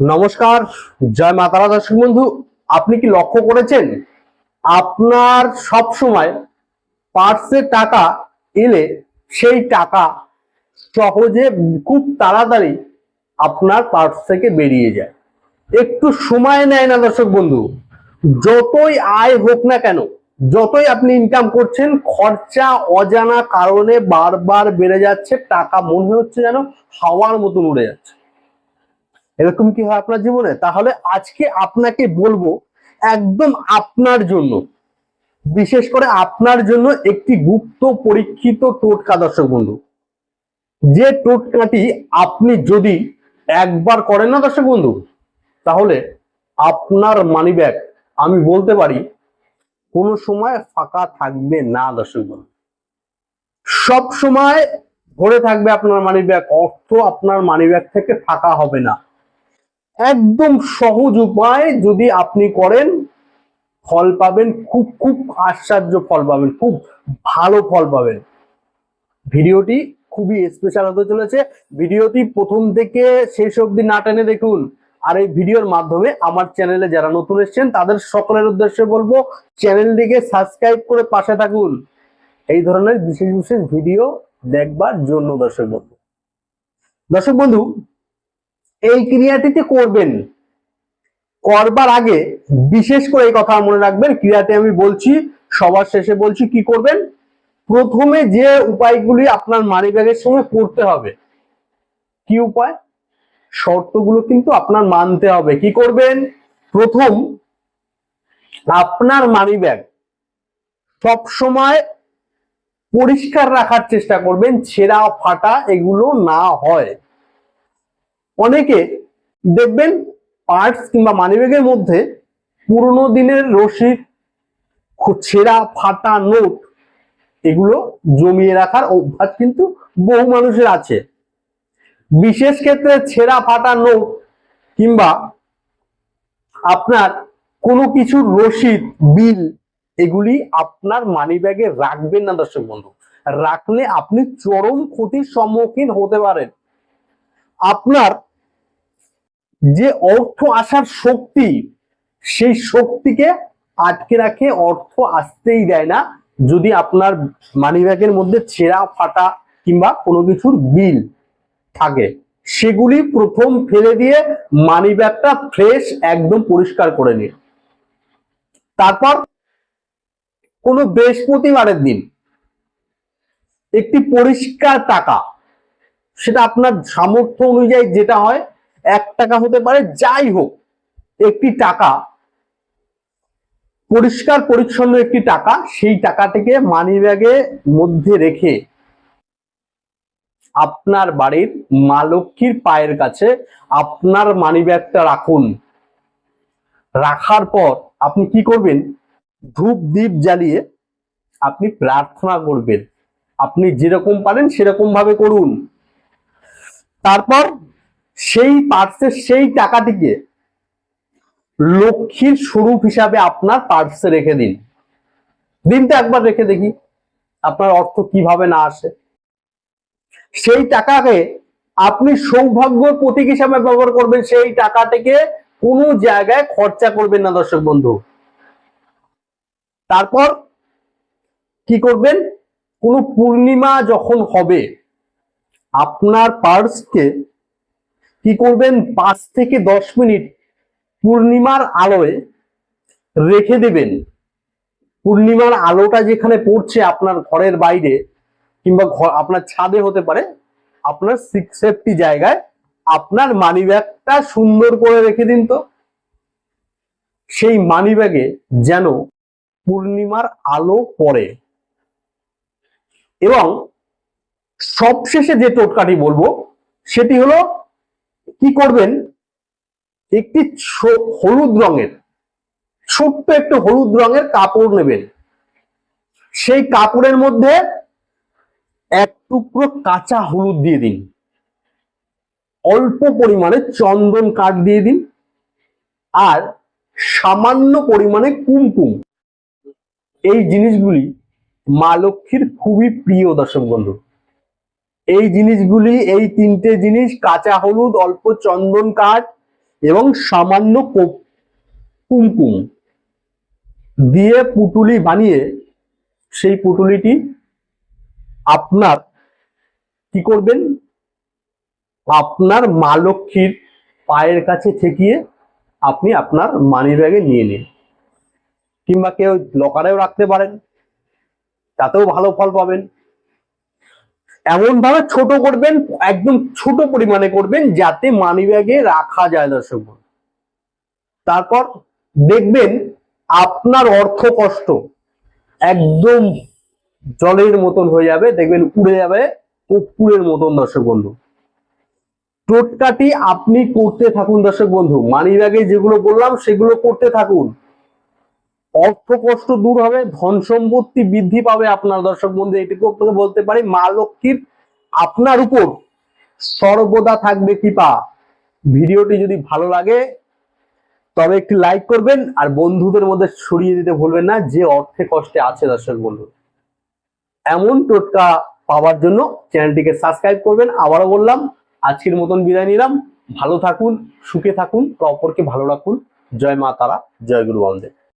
নমস্কার, জয় মাতারা দর্শক বন্ধু। আপনি কি লক্ষ্য করেছেন? আপনার সব সময় পার্সে টাকা এলে সেই টাকা সহজে খুব তাড়াতাড়ি আপনার পার্স থেকে বেরিয়ে যায়। একটু সময় নেয় না দর্শক বন্ধু। যতই আয় হোক না কেন, যতই আপনি ইনকাম করছেন, খরচা অজানা কারণে বারবার বেড়ে যাচ্ছে, টাকা মনে হচ্ছে যেন হাওয়ার মতন উড়ে যাচ্ছে। এরকম কি হয় আপনার জীবনে? তাহলে আজকে আপনাকে বলব একদম আপনার জন্য। বিশেষ করে আপনার জন্য একটি গুপ্ত পরীক্ষিত টোটকা, দর্শক বন্ধু। যে টোটকাটি আপনি যদি একবার করেন না, দর্শক বন্ধু, তাহলে আপনার মানি ব্যাগ আমি বলতে পারি, কোনো সময় ফাঁকা থাকবে না, দর্শক বন্ধু। সব সময় ভরে থাকবে আপনার মানি ব্যাগ অর্থ আপনার মানি ব্যাগ থেকে ফাঁকা হবে না। একদম সহজ উপায় যদি আপনি করেন, ফল পাবেন, খুব খুব আশ্চর্য ফল পাবেন, খুব ভালো ফল পাবেন। ভিডিওটি খুবই স্পেশাল হতে চলেছে। ভিডিওটি প্রথম থেকে শেষ অবধি না টেনে দেখুন। আর এই ভিডিওর মাধ্যমে আমার চ্যানেলে যারা নতুন এসছেন, তাদের সকলের উদ্দেশ্যে বলব চ্যানেলটিকে সাবস্ক্রাইব করে পাশে থাকুন। এই ধরনের বিশেষ বিশেষ ভিডিও দেখবার জন্য দর্শক বন্ধু। দর্শক বন্ধু এই ক্রিয়াটিতে করবেন। করবার আগে বিশেষ করে এই কথা মনে রাখবেন, ক্রিয়াতে আমি বলছি, সবার শেষে বলছি কি করবেন? প্রথমে যে উপায়গুলি আপনার মানি ব্যাগের সঙ্গে করতে হবে। কি উপায়? শর্তগুলো কিন্তু আপনার মানতে হবে। কি করবেন? প্রথম, আপনার মানি ব্যাগ সব সময় পরিষ্কার রাখার চেষ্টা করবেন, ছেঁড়া ফাটা এগুলো না হয়। অনেকে দেখবেন পার্টস কিংবা মানিব্যাগের মধ্যে পুরোনো দিনের খু- ছেঁড়া, ফাটা নোট এগুলো জমিয়ে রাখার অভ্যাস কিন্তু বহু মানুষের আছে। বিশেষ ক্ষেত্রে ছেঁড়া, ফাটা নোট কিংবা আপনার কোনো কিছুর রসিদ বিল এগুলি আপনার মানিব্যাগে রাখবেন না দর্শক বন্ধু। রাখলে আপনি চরম ক্ষতির সম্মুখীন হতে পারেন। আপনার যে অর্থ আসার শক্তি, সেই শক্তিকে আটকে রাখে, অর্থ আসতেই দেয় না। যদি আপনার মানিব্যাগের মধ্যে ছেঁড়া, ফাটা কিংবা কোনো কিছুর বিল থাকে, সেগুলি প্রথম ফেলে দিয়ে মানিব্যাগটা ফ্রেশ একদম পরিষ্কার করে নিন। তারপর কোনো বৃহস্পতিবারের দিন একটি পরিষ্কার টাকা, সেটা আপনার সামর্থ্য অনুযায়ী যেটা হয় এক টাকা হতে পারে, যাই হোক, একটি টাকা, পরিষ্কার পরিচ্ছন্ন একটি টাকা, সেই টাকাটিকে মানি ব্যাগে মধ্যে রেখে আপনার বাড়ির মা লক্ষ্মীর পায়ের কাছে আপনার মানি ব্যাগটা রাখুন। রাখার পর আপনি কি করবেন? ধূপ দ্বীপ জ্বালিয়ে আপনি প্রার্থনা করবেন। আপনি যেরকম পারেন সেরকম ভাবে করুন। তারপর সেই পার্সের সেই টাকাটিকে লক্ষ্মীর স্বরূপ হিসাবে আপনার পার্সে রেখে দিন। দিনটা একবার রেখে দেখি, আপনার অর্থ কীভাবে না আসে। সেই টাকাকে আপনি সৌভাগ্য প্রতীক হিসাবে ব্যবহার করবেন, সেই টাকাটিকে কোনো জায়গায় খরচা করবেন না, দর্শক বন্ধু। তারপর কি করবেন? কোনো পূর্ণিমা যখন হবে, আপনার পার্সকে কি করবেন? পাঁচ থেকে দশ মিনিট পূর্ণিমার আলোয় রেখে দেবেন। পূর্ণিমার আলোটা যেখানে পড়ছে আপনার ঘরের বাইরে কিংবা আপনার ছাদে হতে পারে, আপনার সেফটি জায়গায় আপনার মানি ব্যাগটা সুন্দর করে রেখে দিন তো। সেই মানি ব্যাগে যেন পূর্ণিমার আলো পড়ে। এবং সবশেষে যে টোটকাটি বলব, সেটি হলো কি করবেন? একটি হলুদ রঙের, ছোট্ট একটু হলুদ রঙের কাপড় নেবেন। সেই কাপড়ের মধ্যে এক টুকরো কাঁচা হলুদ দিয়ে দিন। অল্প পরিমাণে চন্দন কাঠ দিয়ে দিন। আর সামান্য পরিমাণে কুমকুম। এই জিনিসগুলি মা লক্ষ্মীর খুবই প্রিয় দর্শক বন্ধু। এই জিনিসগুলি, এই তিনটে জিনিস, কাঁচা হলুদ, অল্প চন্দন কাঠ এবং সামান্য কুমকুম দিয়ে পুটুলি বানিয়ে সেই পুটুলিটি আপনার কি করবেন? আপনার মা লক্ষ্মীর পায়ের কাছে ঠেকিয়ে আপনি আপনার মানি ব্যাগে নিয়ে নিন। কিংবা কেউ লকারেও রাখতে পারেন, তাতেও ভালো ফল পাবেন। এমন ভাবে ছোট করবেন, একদম ছোট পরিমাণে করবেন যাতে মানি ব্যাগে রাখা যায় দর্শক তারপর দেখবেন আপনার অর্থ কষ্ট একদম জলের মতন হয়ে যাবে, দেখবেন উড়ে যাবে কর্পূরের মতন দর্শক বন্ধু। টোটকাটি আপনি করতে থাকুন দর্শক বন্ধু। মানি ব্যাগে যেগুলো বললাম সেগুলো করতে থাকুন। অর্থ কষ্ট দূর হবে, ধন সম্পত্তি বৃদ্ধি পাবে আপনার দর্শক বন্ধু। এটুকু আপনাকে বলতে পারি, মা লক্ষ্মীর আপনার উপর সর্বদা থাকবে কৃপা। ভিডিওটি যদি ভালো লাগে, তবে একটি লাইক করবেন আর বন্ধুদের মধ্যে ছড়িয়ে দিতে ভুলবেন না, যে অর্থে কষ্টে আছে দর্শক বন্ধু। এমন টোটকা পাওয়ার জন্য চ্যানেলটিকে সাবস্ক্রাইব করবেন। আবারও বললাম, আজকের মতন বিদায় নিলাম। ভালো থাকুন, সুখে থাকুন, অপরকে ভালো রাখুন। জয় মা তারা, জয় গুরু বন্দে